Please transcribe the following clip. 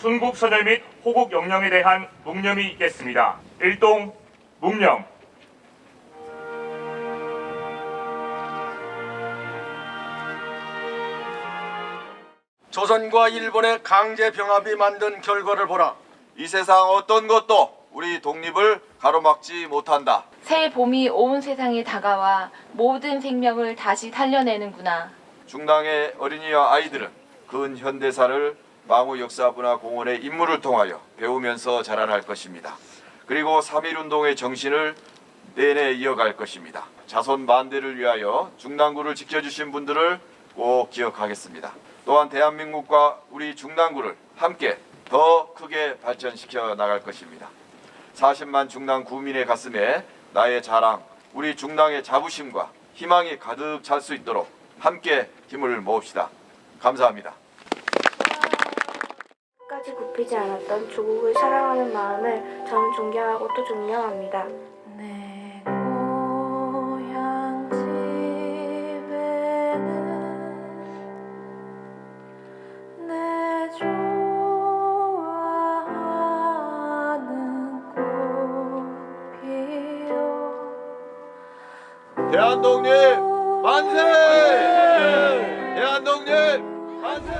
흥국 선열 및 호국 영령에 대한 묵념이 있겠습니다. 일동 묵념. 조선과 일본의 강제 병합이 만든 결과를 보라. 이 세상 어떤 것도 우리 독립을 가로막지 못한다. 새 봄이 온 세상에 다가와 모든 생명을 다시 살려내는구나. 중당의 어린이와 아이들은 근현대사를 망우 역사문화공원의 임무를 통하여 배우면서 자라날 것입니다. 그리고 3.1운동의 정신을 내내 이어갈 것입니다. 자손 만대를 위하여 중당구를 지켜주신 분들을 꼭 기억하겠습니다. 또한 대한민국과 우리 중당구를 함께 더 크게 발전시켜 나갈 것입니다. 40만 중당 구민의 가슴에 나의 자랑, 우리 중당의 자부심과 희망이 가득 찰 수 있도록 함께 힘을 모읍시다. 감사합니다. 끝까지 굽히지 않았던 조국을 사랑하는 마음을 저는 존경하고 또 존경합니다. 내 고향 집에는 내 좋아하는 꽃 피어 대한독립 만세! 대한독립 만세!